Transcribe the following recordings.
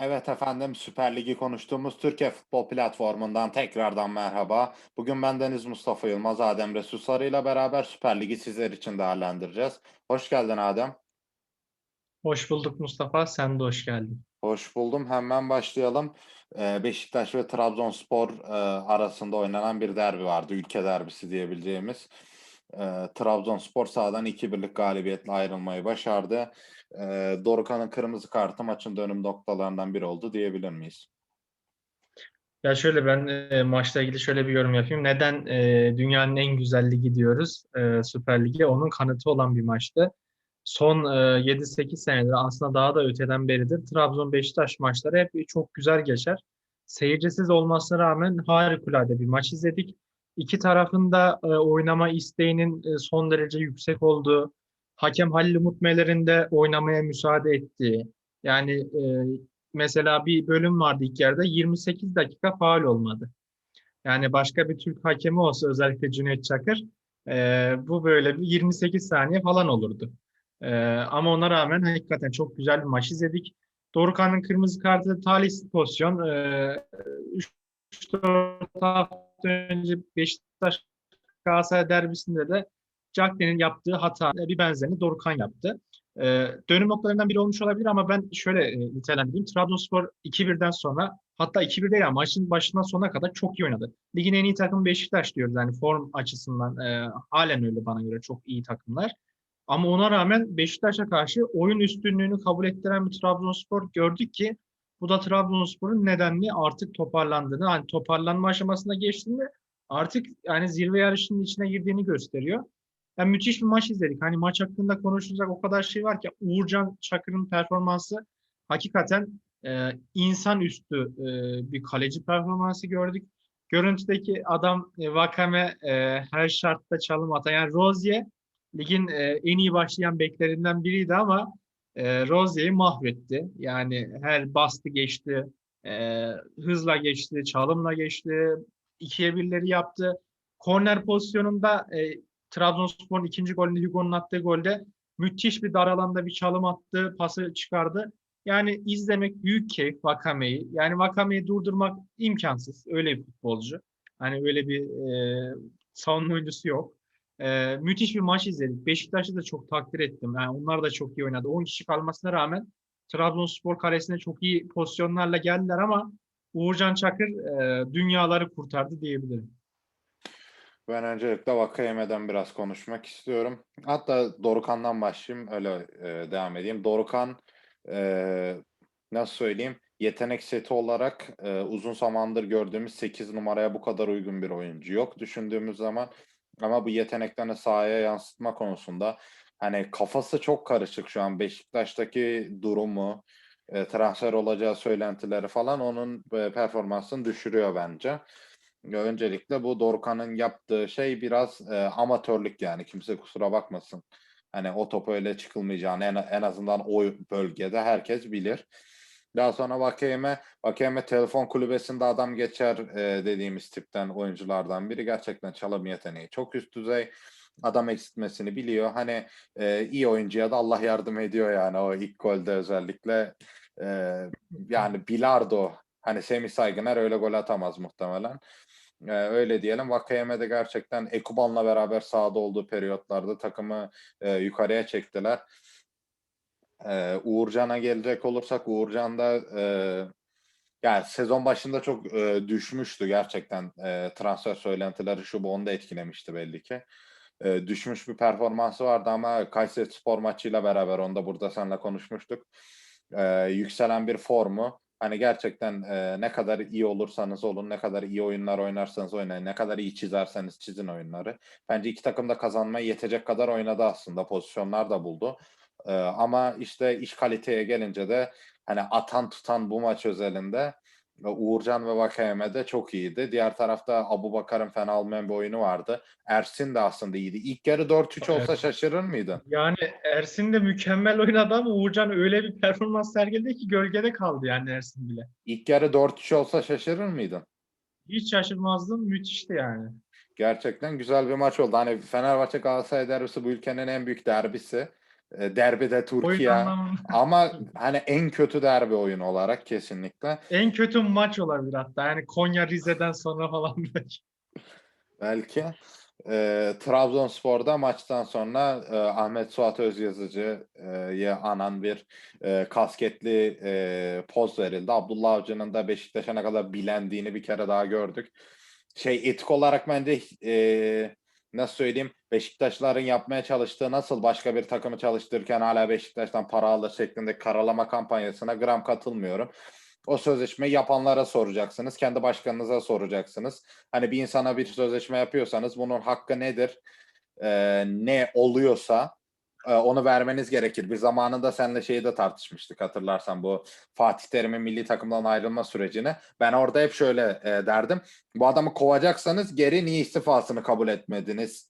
Evet efendim Süper Lig'i konuştuğumuz Türkiye Futbol Platformu'ndan tekrardan merhaba. Bugün ben Deniz Mustafa Yılmaz, Adem Resul Sarı ile beraber Süper Lig'i sizler için değerlendireceğiz. Hoş geldin Adem. Hoş bulduk Mustafa. Sen de hoş geldin. Hoş buldum. Hemen başlayalım. Ee, Beşiktaş ve Trabzonspor e, arasında oynanan bir derbi vardı. Ülke derbisi diyebileceğimiz. Ee, Trabzonspor sahadan 2-1'lik galibiyetle ayrılmayı başardı. Ee, Dorukhan'ın kırmızı kartı maçın dönüm noktalarından biri oldu diyebilir miyiz? Ya şöyle ben e, maçla ilgili şöyle bir yorum yapayım. Neden e, dünyanın en güzel ligi diyoruz e, Süper Lig'e? Onun kanıtı olan bir maçtı. Son e, 7-8 senedir aslında daha da öteden beridir Trabzon-Beşiktaş maçları hep çok güzel geçer. Seyircisiz olmasına rağmen harikulade bir maç izledik. İki tarafın da e, oynama isteğinin e, son derece yüksek olduğu, hakem Halil Umut Meler'in oynamaya müsaade ettiği, yani e, mesela bir bölüm vardı ilk yarıda 28 dakika faul olmadı. Yani başka bir Türk hakemi olsa özellikle Cüneyt Çakır e, bu böyle bir 28 saniye falan olurdu. E, ama ona rağmen hakikaten çok güzel bir maç izledik. Dorukhan'ın kırmızı kartı talihsiz pozisyon. E, 3-4 hafta önce Beşiktaş Galatasaray derbisinde de Cagney'in yaptığı hata bir benzerini Dorukhan yaptı. Ee, dönüm noktalarından biri olmuş olabilir ama ben şöyle e, nitelendireyim. Trabzonspor 2-1'den sonra hatta 2-1 değil ama maçın başından sonuna kadar çok iyi oynadı. Ligin en iyi takımı Beşiktaş diyoruz. Yani form açısından e, halen öyle bana göre çok iyi takımlar. Ama ona rağmen Beşiktaş'a karşı oyun üstünlüğünü kabul ettiren bir Trabzonspor gördük ki bu da Trabzonspor'un nedenli artık toparlandığını, hani toparlanma aşamasına geçtiğinde artık yani zirve yarışının içine girdiğini gösteriyor. Yani müthiş bir maç izledik. Hani maç hakkında konuşulacak o kadar şey var ki Uğurcan Çakır'ın performansı hakikaten e, insan üstü e, bir kaleci performansı gördük. Görüntüdeki adam e, Vakame e, her şartta çalım atan. Yani Rozier ligin e, en iyi başlayan beklerinden biriydi ama e, Rozier'i mahvetti. Yani her bastı geçti, e, hızla geçti, çalımla geçti, ikiye birleri yaptı. Korner pozisyonunda e, Trabzonspor'un ikinci golünü Hugo'nun attığı golde müthiş bir dar alanda bir çalım attı, pası çıkardı. Yani izlemek büyük keyif Vakame'yi. Yani Vakame'yi durdurmak imkansız. Öyle bir futbolcu. Hani öyle bir e, savunma oyuncusu yok. E, müthiş bir maç izledik. Beşiktaş'ı da çok takdir ettim. Yani onlar da çok iyi oynadı. 10 kişi kalmasına rağmen Trabzonspor karesine çok iyi pozisyonlarla geldiler ama Uğurcan Çakır e, dünyaları kurtardı diyebilirim. Ben öncelikle Vakayeme'den biraz konuşmak istiyorum. Hatta Dorukhan'dan başlayayım, öyle e, devam edeyim. Dorukhan e, nasıl söyleyeyim? Yetenek seti olarak e, uzun zamandır gördüğümüz 8 numaraya bu kadar uygun bir oyuncu yok düşündüğümüz zaman. Ama bu yeteneklerini sahaya yansıtma konusunda hani kafası çok karışık şu an Beşiktaş'taki durumu, e, transfer olacağı söylentileri falan onun e, performansını düşürüyor bence. Öncelikle bu Dorukhan'ın yaptığı şey biraz e, amatörlük yani kimse kusura bakmasın. Hani o top öyle çıkılmayacağını en, en azından o bölgede herkes bilir. Daha sonra Vakeyeme, Vakeyeme telefon kulübesinde adam geçer e, dediğimiz tipten oyunculardan biri. Gerçekten çalım yeteneği çok üst düzey. Adam eksiltmesini biliyor. Hani e, iyi oyuncuya da Allah yardım ediyor yani o ilk golde özellikle. E, yani Bilardo hani Semih Saygıner öyle gol atamaz muhtemelen. Ee, öyle diyelim. Vakayeme de gerçekten Ekuban'la beraber sahada olduğu periyotlarda takımı e, yukarıya çektiler. Ee, Uğurcan'a gelecek olursak Uğurcan da e, yani sezon başında çok e, düşmüştü gerçekten e, transfer söylentileri şu bu onu da etkilemişti belli ki. E, düşmüş bir performansı vardı ama Kayseri Spor maçıyla beraber onu da burada seninle konuşmuştuk. E, yükselen bir formu Hani gerçekten e, ne kadar iyi olursanız olun, ne kadar iyi oyunlar oynarsanız oynayın, ne kadar iyi çizerseniz çizin oyunları. Bence iki takım da kazanmaya yetecek kadar oynadı aslında. Pozisyonlar da buldu. E, ama işte iş kaliteye gelince de hani atan tutan bu maç özelinde Uğurcan ve Vakayeme de çok iyiydi. Diğer tarafta Abu Bakar'ın fena olmayan bir oyunu vardı. Ersin de aslında iyiydi. İlk yarı 4-3 olsa Evet. şaşırır mıydın? Yani Ersin de mükemmel oynadı ama Uğurcan öyle bir performans sergiledi ki gölgede kaldı yani Ersin bile. İlk yarı 4-3 olsa şaşırır mıydın? Hiç şaşırmazdım. Müthişti yani. Gerçekten güzel bir maç oldu. Hani Fenerbahçe Galatasaray derbisi bu ülkenin en büyük derbisi. E, derbide Oyun Türkiye. Ama hani en kötü derbi oyunu olarak kesinlikle. en kötü maç olabilir hatta. Yani Konya Rize'den sonra falan belki. Belki. E, Trabzonspor'da maçtan sonra e, Ahmet Suat Özyazıcı'yı anan bir e, kasketli e, poz verildi. Abdullah Avcı'nın da Beşiktaş'a ne kadar bilendiğini bir kere daha gördük. Şey etik olarak bence e, nasıl söyleyeyim Beşiktaşların yapmaya çalıştığı nasıl başka bir takımı çalıştırırken hala Beşiktaş'tan para alır şeklinde karalama kampanyasına gram katılmıyorum. O sözleşmeyi yapanlara soracaksınız. Kendi başkanınıza soracaksınız. Hani bir insana bir sözleşme yapıyorsanız bunun hakkı nedir? Ee, ne oluyorsa onu vermeniz gerekir. Bir zamanında seninle şeyi de tartışmıştık hatırlarsan bu Fatih Terim'in milli takımdan ayrılma sürecini. Ben orada hep şöyle e, derdim. Bu adamı kovacaksanız geri niye istifasını kabul etmediniz?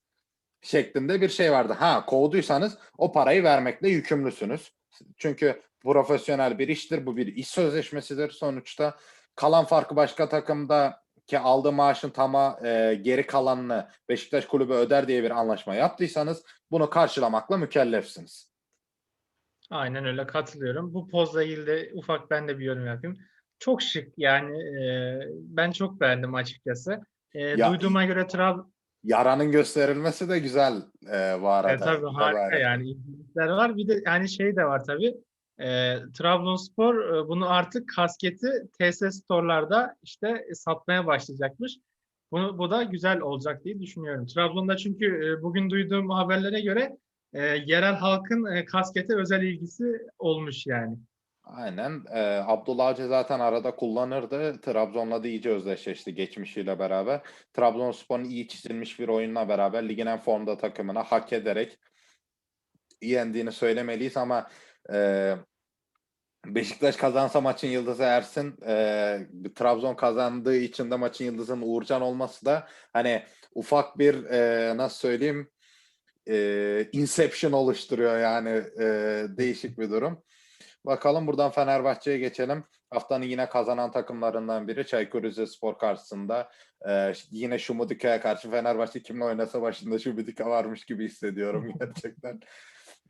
şeklinde bir şey vardı. Ha kovduysanız o parayı vermekle yükümlüsünüz. Çünkü profesyonel bir iştir. Bu bir iş sözleşmesidir sonuçta. Kalan farkı başka takımda ki aldığı maaşın tama e, geri kalanını Beşiktaş kulübü öder diye bir anlaşma yaptıysanız bunu karşılamakla mükellefsiniz. Aynen öyle katılıyorum. Bu pozla ilgili de ufak ben de bir yorum yapayım. Çok şık yani e, ben çok beğendim açıkçası. E, Ya- duyduğuma göre Trab Yaranın gösterilmesi de güzel e, bu arada. E, tabii harika Tabii. yani ilginçlikler var. Bir de yani şey de var tabii. E, Trabzonspor e, bunu artık kasketi TS Store'larda işte satmaya başlayacakmış. Bunu, bu da güzel olacak diye düşünüyorum. Trabzon'da çünkü e, bugün duyduğum haberlere göre e, yerel halkın e, kaskete özel ilgisi olmuş yani. Aynen. Ee, Abdullah Avcı zaten arada kullanırdı. Trabzon'la da iyice özdeşleşti geçmişiyle beraber. Trabzonspor'un iyi çizilmiş bir oyunla beraber ligin en formda takımına hak ederek yendiğini söylemeliyiz ama Beşiktaş kazansa maçın yıldızı Ersin, e, Trabzon kazandığı için de maçın yıldızının Uğurcan olması da hani ufak bir nasıl söyleyeyim inception oluşturuyor yani değişik bir durum. Bakalım buradan Fenerbahçe'ye geçelim. Haftanın yine kazanan takımlarından biri Çaykur Rizespor karşısında. Ee, yine Şumudika'ya karşı Fenerbahçe kimle oynasa başında Şumudika varmış gibi hissediyorum gerçekten.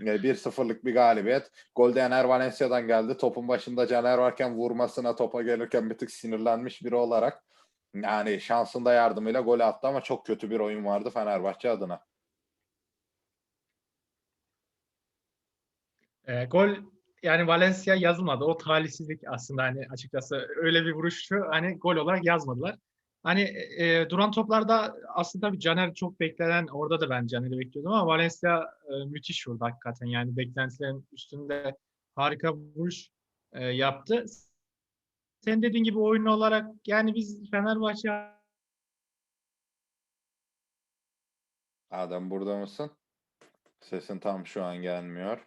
Ee, 1-0'lık bir galibiyet. Golde Ener Valencia'dan geldi. Topun başında Caner varken vurmasına topa gelirken bir tık sinirlenmiş biri olarak. Yani şansında yardımıyla gol attı ama çok kötü bir oyun vardı Fenerbahçe adına. E, gol yani Valencia yazılmadı. O talihsizlik aslında hani açıkçası öyle bir vuruşu hani gol olarak yazmadılar. Hani e, duran toplarda aslında bir Caner çok beklenen orada da ben Caner'i bekliyordum ama Valencia e, müthiş vurdu hakikaten. Yani beklentilerin üstünde harika bir vuruş e, yaptı. Sen dediğin gibi oyun olarak yani biz Fenerbahçe Adem burada mısın? Sesin tam şu an gelmiyor.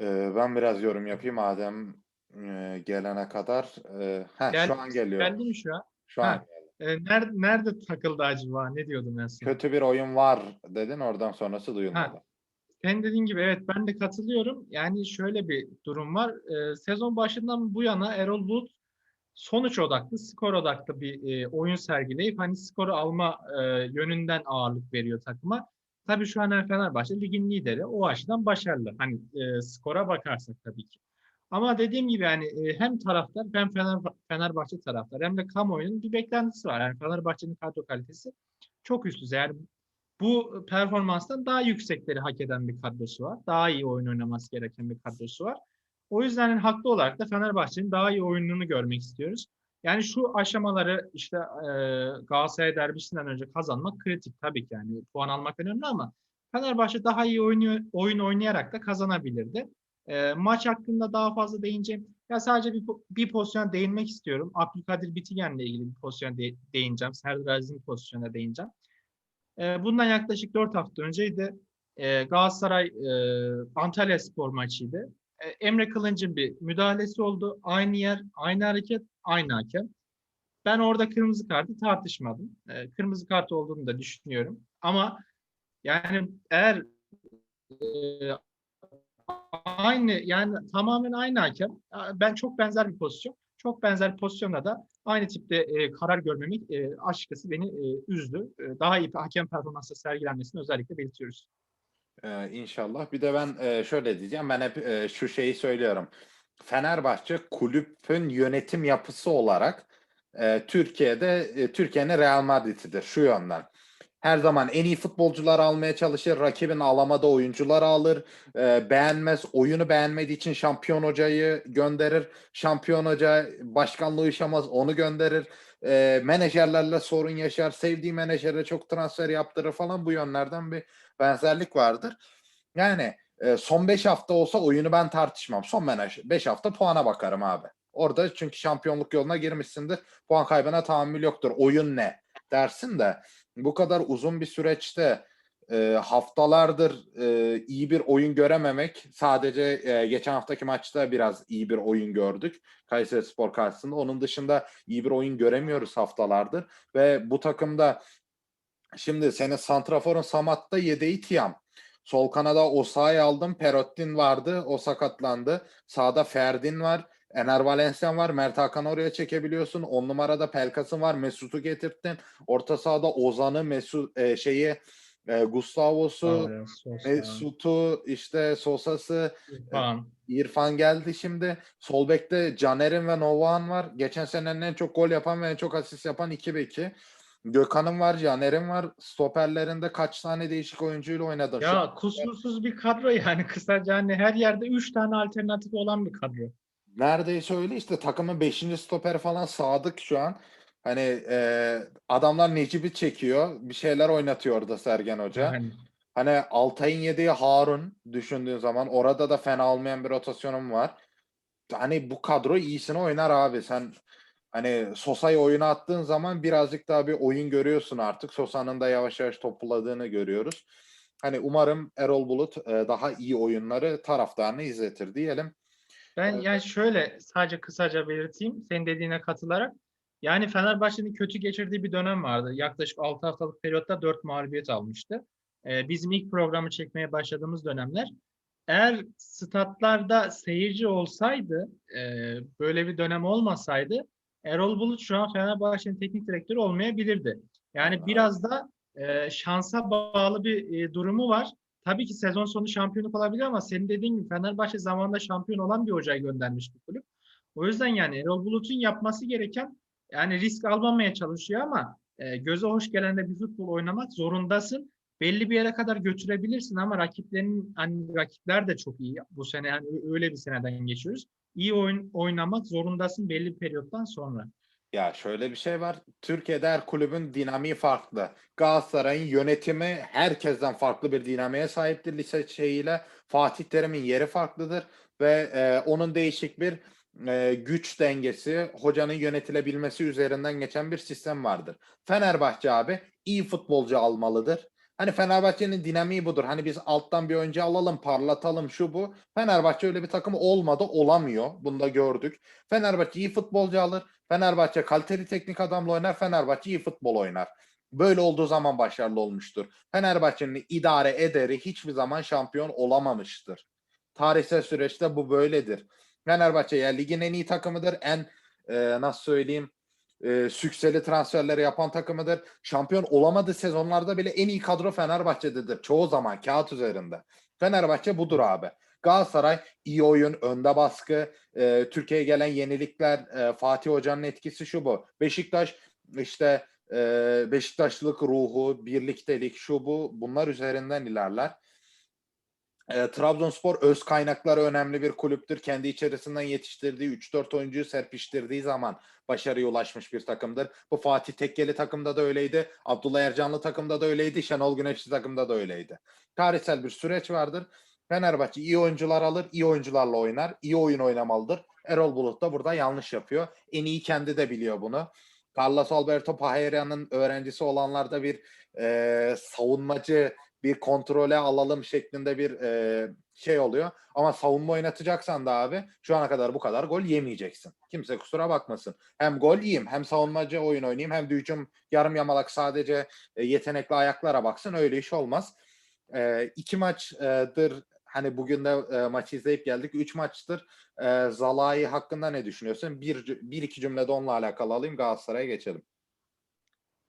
Ee, ben biraz yorum yapayım Adem e, gelene kadar. Ee, heh, Gel- şu an geliyor. geldi mi şu an? Şu an Ha. E, nerede, nerede takıldı acaba? Ne diyordum ben sana? kötü bir oyun var dedin oradan sonrası duyulmadı. Senin dediğin gibi evet ben de katılıyorum. Yani şöyle bir durum var. Ee, sezon başından bu yana Erol Bulut sonuç odaklı, skor odaklı bir e, oyun sergileyip hani skoru alma e, yönünden ağırlık veriyor takıma. Tabii şu an Fenerbahçe ligin lideri. O açıdan başarılı. Hani e, skora bakarsak tabii ki. Ama dediğim gibi yani e, hem taraftar hem Fener, Fenerbahçe taraftar hem de kamuoyunun bir beklentisi var. Yani Fenerbahçe'nin kadro kalitesi çok üst düzey. Yani bu performanstan daha yüksekleri hak eden bir kadrosu var. Daha iyi oyun oynaması gereken bir kadrosu var. O yüzden hani haklı olarak da Fenerbahçe'nin daha iyi oyununu görmek istiyoruz. Yani şu aşamaları işte e, Galatasaray derbisinden önce kazanmak kritik tabii ki yani puan almak önemli ama Fenerbahçe daha iyi oyunu, oyun oynayarak da kazanabilirdi. E, maç hakkında daha fazla değineceğim. Ya sadece bir, bir pozisyona değinmek istiyorum. Abdülkadir Bitigen'le ilgili bir pozisyona de- değineceğim. Serdar Aziz'in pozisyonuna değineceğim. E, bundan yaklaşık 4 hafta önceydi. E, Galatasaray e, Antalya Spor maçıydı. E, Emre Kılınç'ın bir müdahalesi oldu. Aynı yer, aynı hareket, aynı hakem. Ben orada kırmızı kartı tartışmadım. E, kırmızı kart olduğunu da düşünüyorum. Ama yani eğer e, aynı yani tamamen aynı hakem. Ben çok benzer bir pozisyon. Çok benzer pozisyonda da aynı tipte e, karar görmemek e, açıkçası beni e, üzdü. E, daha iyi bir hakem performansı sergilenmesini özellikle belirtiyoruz. Ee, inşallah. Bir de ben e, şöyle diyeceğim. Ben hep e, şu şeyi söylüyorum. Fenerbahçe kulübün yönetim yapısı olarak e, Türkiye'de e, Türkiye'nin Real Madrid'idir şu yönden. Her zaman en iyi futbolcuları almaya çalışır. Rakibin alamadığı oyuncuları alır. e, beğenmez. Oyunu beğenmediği için şampiyon hocayı gönderir. Şampiyon hoca başkanlığı uyuşamaz onu gönderir. E, menajerlerle sorun yaşar. Sevdiği menajere çok transfer yaptırır falan. Bu yönlerden bir benzerlik vardır. Yani e, son 5 hafta olsa oyunu ben tartışmam. Son 5 hafta puana bakarım abi. Orada çünkü şampiyonluk yoluna girmişsindir. Puan kaybına tahammül yoktur. Oyun ne dersin de bu kadar uzun bir süreçte e, haftalardır e, iyi bir oyun görememek sadece e, geçen haftaki maçta biraz iyi bir oyun gördük Kayseri Spor karşısında. Onun dışında iyi bir oyun göremiyoruz haftalardır ve bu takımda Şimdi senin Santrafor'un Samat'ta yedeği Tiam. Sol kanada Osayi aldım. Perottin vardı. O sakatlandı. Sağda Ferdin var. Ener Valencian var. Mert Hakan oraya çekebiliyorsun. On numarada Pelkas'ın var. Mesut'u getirttin. Orta sahada Ozan'ı, Mesut e, şeyi e, Gustavo'su, Mesut'u, işte Sosa'sı, İrfan. İrfan geldi şimdi. Sol bekte Caner'in ve Novak'ın var. Geçen senenin en çok gol yapan ve en çok asist yapan iki beki. Gökhan'ın var, Caner'in var. Stoperlerinde kaç tane değişik oyuncuyla oynadın? Ya kusursuz bir kadro yani kısaca hani her yerde 3 tane alternatif olan bir kadro. Neredeyse öyle işte takımın 5. stoperi falan Sadık şu an. Hani e, adamlar Necip'i çekiyor. Bir şeyler oynatıyor orada Sergen Hoca. Yani Hani Altay'ın yediği Harun düşündüğün zaman orada da fena olmayan bir rotasyonum var. Hani bu kadro iyisini oynar abi. Sen hani Sosa'yı oyuna attığın zaman birazcık daha bir oyun görüyorsun artık. Sosa'nın da yavaş yavaş topladığını görüyoruz. Hani umarım Erol Bulut e, daha iyi oyunları taraftarını izletir diyelim. Ben yani şöyle sadece kısaca belirteyim senin dediğine katılarak. Yani Fenerbahçe'nin kötü geçirdiği bir dönem vardı. Yaklaşık 6 haftalık periyotta 4 mağlubiyet almıştı. Ee, bizim ilk programı çekmeye başladığımız dönemler. Eğer statlarda seyirci olsaydı, e, böyle bir dönem olmasaydı Erol Bulut şu an Fenerbahçe'nin teknik direktörü olmayabilirdi. Yani biraz da e, şansa bağlı bir e, durumu var. Tabii ki sezon sonu şampiyonluk olabilir ama senin dediğin gibi Fenerbahçe zamanında şampiyon olan bir hocayı göndermiş bir kulüp. O yüzden yani Erol Bulut'un yapması gereken yani risk almamaya çalışıyor ama e, göze hoş gelen de bir futbol oynamak zorundasın. Belli bir yere kadar götürebilirsin ama rakiplerin hani rakipler de çok iyi. Bu sene yani öyle bir seneden geçiyoruz. İyi oyun oynamak zorundasın belli bir periyottan sonra. Ya şöyle bir şey var. Türkiye'de her kulübün dinamiği farklı. Galatasaray'ın yönetimi herkesten farklı bir dinamiğe sahiptir lise şeyiyle. Fatih Terim'in yeri farklıdır ve e, onun değişik bir e, güç dengesi, hocanın yönetilebilmesi üzerinden geçen bir sistem vardır. Fenerbahçe abi iyi futbolcu almalıdır. Hani Fenerbahçe'nin dinamiği budur. Hani biz alttan bir önce alalım, parlatalım şu bu. Fenerbahçe öyle bir takım olmadı, olamıyor. Bunu da gördük. Fenerbahçe iyi futbolcu alır. Fenerbahçe kaliteli teknik adamla oynar. Fenerbahçe iyi futbol oynar. Böyle olduğu zaman başarılı olmuştur. Fenerbahçe'nin idare ederi hiçbir zaman şampiyon olamamıştır. Tarihsel süreçte bu böyledir. Fenerbahçe ya ligin en iyi takımıdır. En e, nasıl söyleyeyim e, sükseli transferleri yapan takımıdır. Şampiyon olamadığı sezonlarda bile en iyi kadro Fenerbahçe'dedir. Çoğu zaman kağıt üzerinde. Fenerbahçe budur abi. Galatasaray iyi oyun, önde baskı, e, Türkiye'ye gelen yenilikler, e, Fatih Hoca'nın etkisi şu bu. Beşiktaş işte e, Beşiktaşlılık ruhu, birliktelik şu bu bunlar üzerinden ilerler. E, Trabzonspor öz kaynakları önemli bir kulüptür. Kendi içerisinden yetiştirdiği 3-4 oyuncuyu serpiştirdiği zaman başarıya ulaşmış bir takımdır. Bu Fatih Tekkeli takımda da öyleydi. Abdullah Ercanlı takımda da öyleydi. Şenol Güneşli takımda da öyleydi. Tarihsel bir süreç vardır. Fenerbahçe iyi oyuncular alır, iyi oyuncularla oynar, iyi oyun oynamalıdır. Erol Bulut da burada yanlış yapıyor. En iyi kendi de biliyor bunu. Carlos Alberto Pahera'nın öğrencisi olanlarda bir e, savunmacı, bir kontrole alalım şeklinde bir e, şey oluyor. Ama savunma oynatacaksan da abi şu ana kadar bu kadar gol yemeyeceksin. Kimse kusura bakmasın. Hem gol yiyeyim, hem savunmacı oyun oynayayım, hem de yarım yamalak sadece e, yetenekli ayaklara baksın. Öyle iş olmaz. E, iki maçdır hani bugün de e, maçı izleyip geldik. Üç maçtır. E, Zalai hakkında ne düşünüyorsun? Bir, bir iki cümlede onunla alakalı alayım Galatasaray'a geçelim.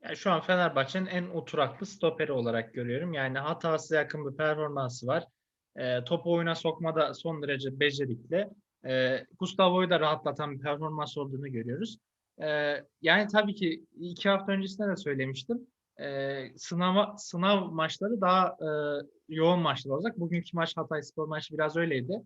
Yani şu an Fenerbahçe'nin en oturaklı stoperi olarak görüyorum. Yani hatasız yakın bir performansı var. E, topu oyuna sokmada son derece becerikli. E, Gustavo'yu da rahatlatan bir performans olduğunu görüyoruz. E, yani tabii ki iki hafta öncesinde de söylemiştim. E, sınava, sınav maçları daha e, yoğun maçlar olacak. Bugünkü maç Hatayspor maçı biraz öyleydi.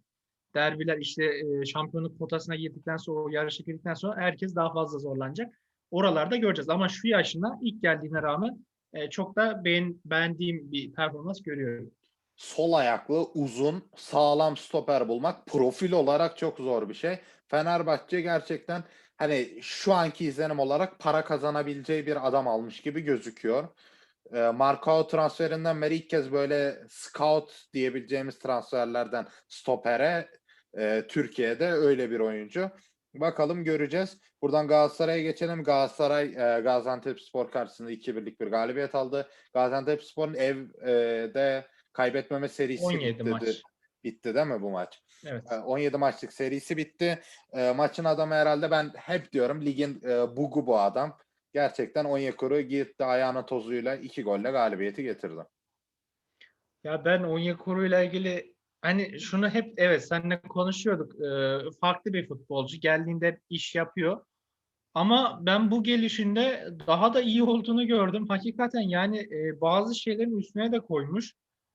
Derbiler işte e, şampiyonluk potasına girdikten sonra, o yarışa girdikten sonra herkes daha fazla zorlanacak. Oralarda göreceğiz. Ama şu yaşına ilk geldiğine rağmen e, çok da beğen, beğendiğim bir performans görüyorum. Sol ayaklı, uzun, sağlam stoper bulmak profil olarak çok zor bir şey. Fenerbahçe gerçekten hani şu anki izlenim olarak para kazanabileceği bir adam almış gibi gözüküyor. E, Marcao transferinden beri ilk kez böyle scout diyebileceğimiz transferlerden stopere e, Türkiye'de öyle bir oyuncu. Bakalım göreceğiz. Buradan Galatasaray'a geçelim. Galatasaray e, Gaziantepspor karşısında 2-1'lik bir galibiyet aldı. Gaziantepspor'un evde kaybetmeme serisi 17 bitti. maç. Bitti değil mi bu maç? Evet. E, 17 maçlık serisi bitti. E, maçın adamı herhalde ben hep diyorum ligin e, bugu bu adam. Gerçekten Onyekuru gitti ayağına tozuyla iki golle galibiyeti getirdi. Ya ben Onyekuru ile ilgili hani şunu hep evet seninle konuşuyorduk. Ee, farklı bir futbolcu. Geldiğinde iş yapıyor. Ama ben bu gelişinde daha da iyi olduğunu gördüm. Hakikaten yani e, bazı şeylerin üstüne de koymuş.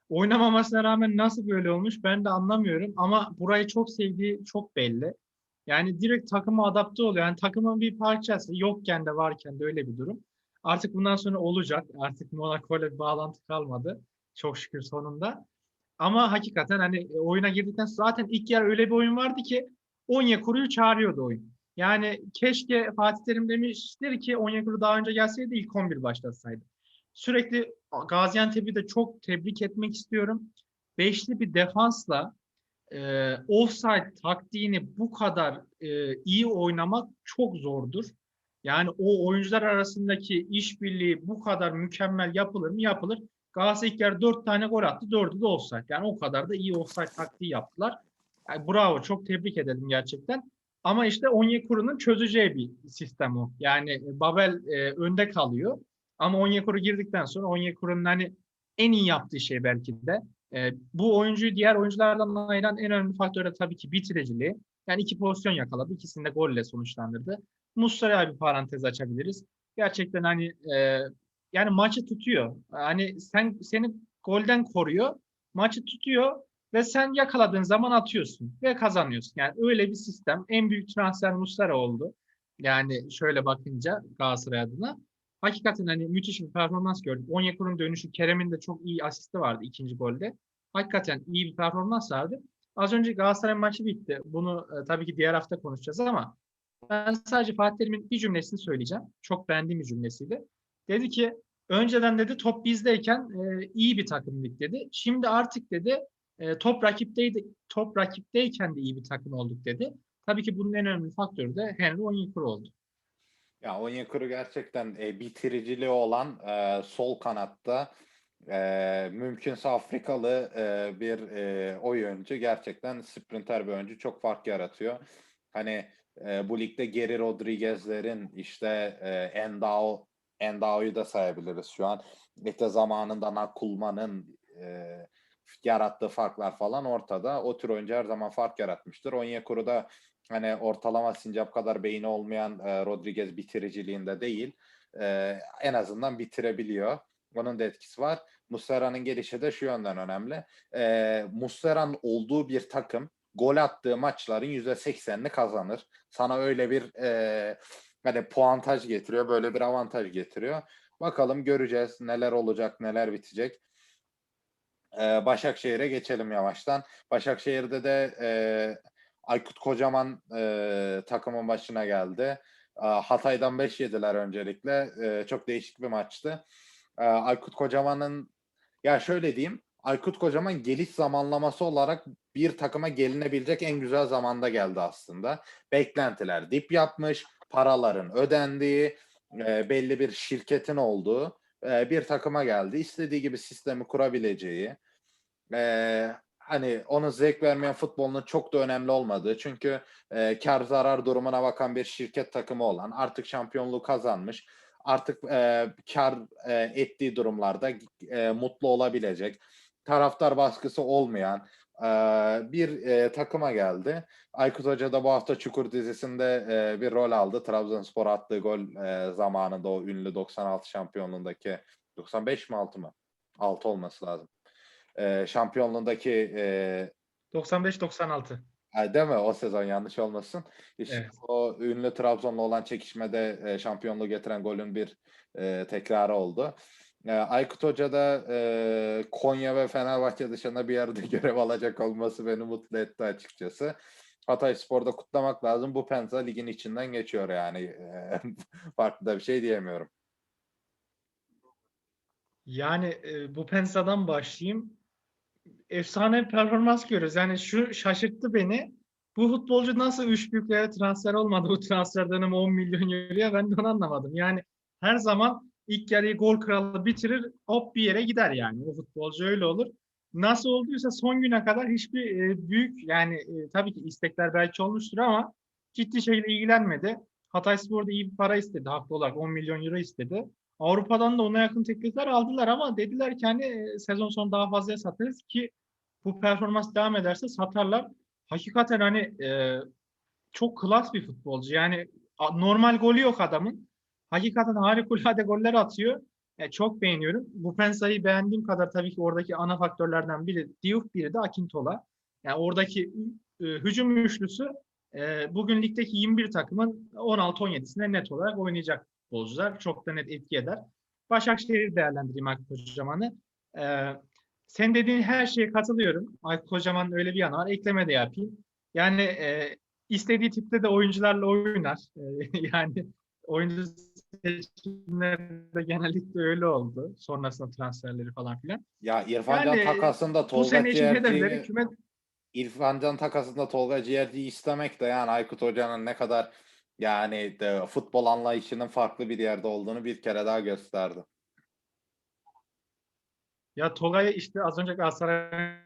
Oynamamasına rağmen nasıl böyle olmuş ben de anlamıyorum. Ama burayı çok sevdiği çok belli. Yani direkt takıma adapte oluyor. Yani takımın bir parçası. Yokken de varken de öyle bir durum. Artık bundan sonra olacak. Artık Monaco ile bir bağlantı kalmadı. Çok şükür sonunda. Ama hakikaten hani e, oyuna girdikten zaten ilk yer öyle bir oyun vardı ki Onyekuru'yu çağırıyordu oyun. Yani keşke Fatih Terim demiştir ki Onyekuru daha önce gelseydi ilk 11 başlasaydı. Sürekli Gaziantep'i de çok tebrik etmek istiyorum. Beşli bir defansla e, offside taktiğini bu kadar e, iyi oynamak çok zordur. Yani o oyuncular arasındaki işbirliği bu kadar mükemmel yapılır mı? Yapılır. Galatasaray ilk yarı 4 tane gol attı. 4'ü de offside. Yani o kadar da iyi offside taktiği yaptılar. Yani bravo. Çok tebrik edelim gerçekten. Ama işte Onyekuru'nun çözeceği bir sistem o. Yani Babel e, önde kalıyor. Ama Onyekuru girdikten sonra Onyekuru'nun hani en iyi yaptığı şey belki de e, bu oyuncuyu diğer oyunculardan ayıran en önemli faktör de tabii ki bitiriciliği. Yani iki pozisyon yakaladı. İkisini de golle sonuçlandırdı. Muslera'ya bir parantez açabiliriz. Gerçekten hani e, yani maçı tutuyor. Hani sen seni golden koruyor. Maçı tutuyor ve sen yakaladığın zaman atıyorsun ve kazanıyorsun. Yani öyle bir sistem. En büyük transfer Muslera oldu. Yani şöyle bakınca Galatasaray adına. Hakikaten hani müthiş bir performans gördük. Onyekuru'nun dönüşü, Kerem'in de çok iyi asisti vardı ikinci golde. Hakikaten iyi bir performans vardı. Az önce Galatasaray maçı bitti. Bunu e, tabii ki diğer hafta konuşacağız ama ben sadece Fatih Terim'in bir cümlesini söyleyeceğim. Çok beğendiğim bir cümlesiydi. Dedi ki önceden dedi top bizdeyken e, iyi bir takımdık dedi. Şimdi artık dedi e, top rakipteydi top rakipteyken de iyi bir takım olduk dedi. Tabii ki bunun en önemli faktörü de Henry Onyekuru oldu. Ya Onyekuru gerçekten e, bitiriciliği olan e, sol kanatta e, mümkünse Afrikalı e, bir e, oyuncu gerçekten sprinter bir oyuncu çok fark yaratıyor. Hani e, bu ligde Geri Rodriguez'lerin işte e, Endao Endao'yu da sayabiliriz şu an. İşte zamanında Nakulman'ın e, yarattığı farklar falan ortada. O tür oyuncu her zaman fark yaratmıştır. Onyekuru da hani ortalama sincap kadar beyni olmayan e, Rodriguez bitiriciliğinde değil. E, en azından bitirebiliyor. Onun da etkisi var. Muslera'nın gelişi de şu yönden önemli. E, Muslera'nın olduğu bir takım gol attığı maçların %80'ini kazanır. Sana öyle bir e, hani puantaj getiriyor, böyle bir avantaj getiriyor. Bakalım göreceğiz neler olacak, neler bitecek. Ee, Başakşehir'e geçelim yavaştan. Başakşehir'de de e, Aykut Kocaman e, takımın başına geldi. E, Hatay'dan 5 yediler öncelikle. E, çok değişik bir maçtı. E, Aykut Kocaman'ın ya şöyle diyeyim. Aykut Kocaman geliş zamanlaması olarak bir takıma gelinebilecek en güzel zamanda geldi aslında. Beklentiler dip yapmış, paraların ödendiği, e, belli bir şirketin olduğu e, bir takıma geldi. İstediği gibi sistemi kurabileceği, e, hani onun zevk vermeyen futbolunun çok da önemli olmadığı. Çünkü e, kar zarar durumuna bakan bir şirket takımı olan, artık şampiyonluğu kazanmış, artık e, kar e, ettiği durumlarda e, mutlu olabilecek, taraftar baskısı olmayan bir e, takıma geldi. Aykut Hoca da bu hafta Çukur dizisinde e, bir rol aldı. Trabzonspor attığı gol e, zamanında o ünlü 96 şampiyonluğundaki 95 mi 6 mı? 6 olması lazım. E, şampiyonluğundaki e, 95-96. Ay, değil mi? O sezon yanlış olmasın. İşte Evet. o ünlü Trabzon'la olan çekişmede e, şampiyonluğu getiren golün bir e, tekrarı oldu. E, Aykut Hoca da e, Konya ve Fenerbahçe dışında bir yerde görev alacak olması beni mutlu etti açıkçası. Hatay Spor'da kutlamak lazım. Bu Penza ligin içinden geçiyor yani. E, farklı da bir şey diyemiyorum. Yani e, bu Pensa'dan başlayayım. Efsane performans görüyoruz. Yani şu şaşırttı beni. Bu futbolcu nasıl üç büyüklere transfer olmadı bu transfer dönemi 10 milyon euroya ben de onu anlamadım. Yani her zaman ilk yarıyı gol kralı bitirir hop bir yere gider yani. O futbolcu öyle olur. Nasıl olduysa son güne kadar hiçbir e, büyük yani e, tabii ki istekler belki olmuştur ama ciddi şekilde ilgilenmedi. Hatayspor'da iyi bir para istedi haklı olarak 10 milyon euro istedi. Avrupa'dan da ona yakın teklifler aldılar ama dediler ki hani e, sezon sonu daha fazla satarız ki bu performans devam ederse satarlar. Hakikaten hani e, çok klas bir futbolcu. Yani normal golü yok adamın. Hakikaten harikulade goller atıyor. E, çok beğeniyorum. Bu Pensa'yı beğendiğim kadar tabii ki oradaki ana faktörlerden biri Diouf, biri de Akintola. Yani oradaki e, hücum üçlüsü e, bugün ligdeki 21 takımın 16-17'sinde net olarak oynayacak futbolcular. Çok da net etki eder. Başakşehir'i değerlendireyim Aykut Kocaman'ı. Ee, sen dediğin her şeye katılıyorum. Aykut Kocaman'ın öyle bir yanı var. Ekleme de yapayım. Yani e, istediği tipte de oyuncularla oynar. E, yani oyuncu seçimleri de genellikle öyle oldu. Sonrasında transferleri falan filan. Ya İrfan Can Yani takasında Tolga Ciğerci'yi küme İrfan Can takasında Tolga Ciğerci'yi istemek de yani Aykut Hoca'nın ne kadar yani de, futbol anlayışının farklı bir yerde olduğunu bir kere daha gösterdi. Ya Tolga'yı işte az önce Galatasaray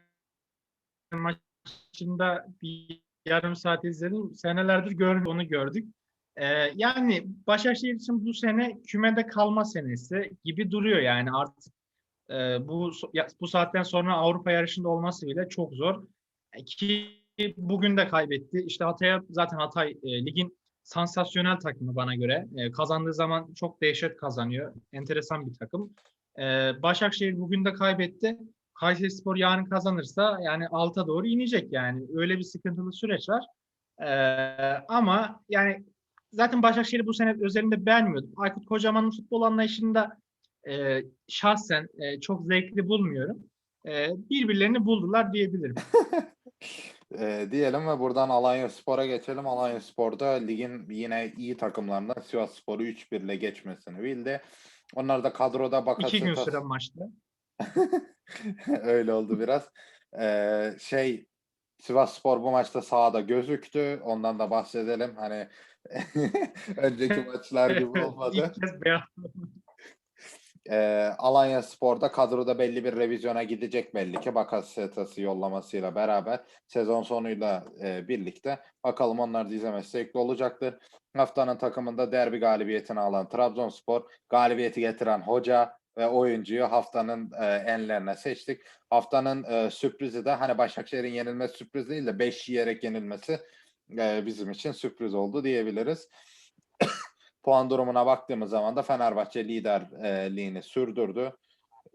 maçında bir yarım saat izledim. Senelerdir görmüyoruz, onu gördük. Ee, yani Başakşehir için bu sene kümede kalma senesi gibi duruyor yani artık e, bu bu saatten sonra Avrupa yarışında olması bile çok zor. E, Ki bugün de kaybetti. İşte Hatay'a zaten Hatay e, ligin sansasyonel takımı bana göre. E, kazandığı zaman çok dehşet kazanıyor. Enteresan bir takım. Ee, Başakşehir bugün de kaybetti. Kayserispor yarın kazanırsa yani alta doğru inecek yani. Öyle bir sıkıntılı süreç var. Ee, ama yani zaten Başakşehir'i bu sene özelinde beğenmiyordum. Aykut Kocaman'ın futbol anlayışında e, şahsen e, çok zevkli bulmuyorum. E, birbirlerini buldular diyebilirim. Ee, diyelim ve buradan Alanya Spor'a geçelim. Alanya Spor'da ligin yine iyi takımlarından Sivas Spor'u 3-1 ile geçmesini bildi. Onlar da kadroda İki gün Bakasetas süren maçta. öyle oldu biraz. Ee, şey Sivas Spor bu maçta sahada gözüktü. Ondan da bahsedelim. Hani önceki maçlar gibi olmadı. İlk kez beyaz. Ee, Alanya Spor'da kadroda belli bir revizyona gidecek belli ki Bakasetas'ı yollamasıyla beraber sezon sonuyla e, birlikte bakalım onlar da izlemesi zevkli olacaktır. Haftanın takımında derbi galibiyetini alan Trabzonspor, galibiyeti getiren hoca ve oyuncuyu haftanın e, enlerine seçtik. Haftanın e, sürprizi de hani Başakşehir'in yenilmesi sürpriz değil de 5 yiyerek yenilmesi e, bizim için sürpriz oldu diyebiliriz puan durumuna baktığımız zaman da Fenerbahçe liderliğini sürdürdü.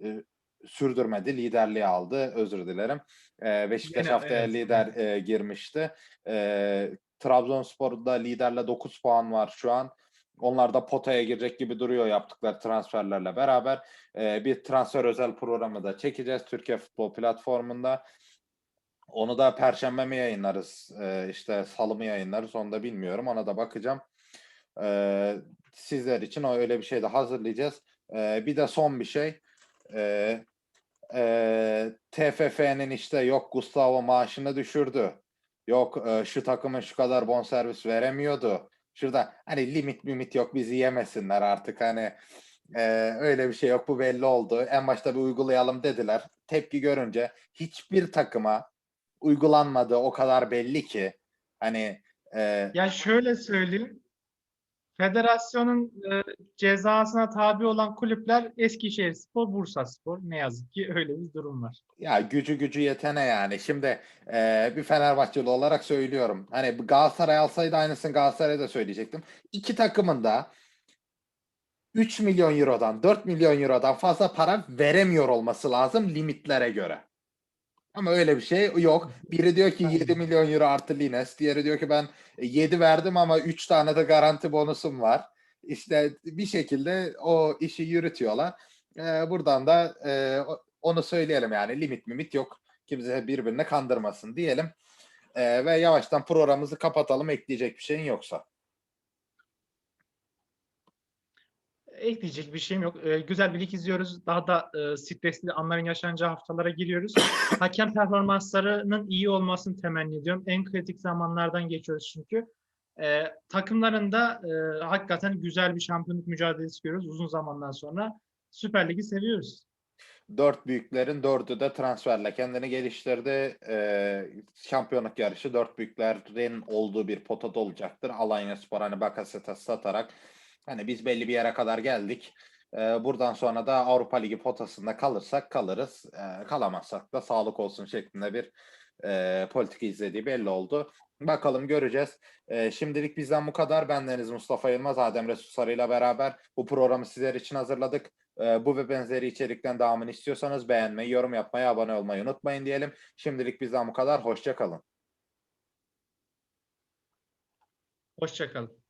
Ee, sürdürmedi, liderliği aldı. Özür dilerim. Ee, Beşiktaş Yine, haftaya evet, lider e, girmişti. Ee, Trabzonspor'da liderle 9 puan var şu an. Onlar da potaya girecek gibi duruyor yaptıkları transferlerle beraber. Ee, bir transfer özel programı da çekeceğiz Türkiye Futbol Platformu'nda. Onu da perşembe mi yayınlarız? Ee, işte salı mı yayınlarız? Onu da bilmiyorum. Ona da bakacağım. Ee, sizler için o öyle bir şey de hazırlayacağız. Ee, bir de son bir şey. Ee, e, TFF'nin işte yok Gustavo maaşını düşürdü. Yok e, şu takımın şu kadar bonservis veremiyordu. Şurada hani limit limit yok bizi yemesinler artık hani e, öyle bir şey yok bu belli oldu. En başta bir uygulayalım dediler. Tepki görünce hiçbir takıma uygulanmadı o kadar belli ki hani e, Ya şöyle söyleyeyim. Federasyonun e, cezasına tabi olan kulüpler Eskişehirspor, Bursaspor. Ne yazık ki öyle bir durum var. Ya gücü gücü yetene yani. Şimdi e, bir Fenerbahçeli olarak söylüyorum. Hani Galatasaray alsaydı aynısını Galatasaray'a da söyleyecektim. İki takımın da 3 milyon eurodan 4 milyon eurodan fazla para veremiyor olması lazım limitlere göre. Ama öyle bir şey yok. Biri diyor ki 7 milyon euro artı Lines. Diğeri diyor ki ben 7 verdim ama 3 tane de garanti bonusum var. İşte bir şekilde o işi yürütüyorlar. Ee, buradan da e, onu söyleyelim yani limit mimit yok. Kimse birbirini kandırmasın diyelim. Ee, ve yavaştan programımızı kapatalım ekleyecek bir şeyin yoksa. Ekleyecek bir şeyim yok. E, güzel bir lig izliyoruz. Daha da e, stresli anların yaşanacağı haftalara giriyoruz. Hakem performanslarının iyi olmasını temenni ediyorum. En kritik zamanlardan geçiyoruz çünkü. E, takımların da e, hakikaten güzel bir şampiyonluk mücadelesi görüyoruz uzun zamandan sonra. Süper Lig'i seviyoruz. Dört büyüklerin dördü de transferle kendini geliştirdi. Ee, şampiyonluk yarışı dört büyüklerin olduğu bir potada olacaktır. Alanya Spor hani Bakasetas satarak hani biz belli bir yere kadar geldik. Ee, buradan sonra da Avrupa Ligi potasında kalırsak kalırız. Ee, kalamazsak da sağlık olsun şeklinde bir e, politika izlediği belli oldu. Bakalım göreceğiz. Ee, şimdilik bizden bu kadar. Ben Mustafa Yılmaz, Adem Resul ile beraber bu programı sizler için hazırladık. Bu ve benzeri içerikten devamını istiyorsanız beğenmeyi, yorum yapmayı, abone olmayı unutmayın diyelim. Şimdilik bizden bu kadar. Hoşça kalın. Hoşçakalın.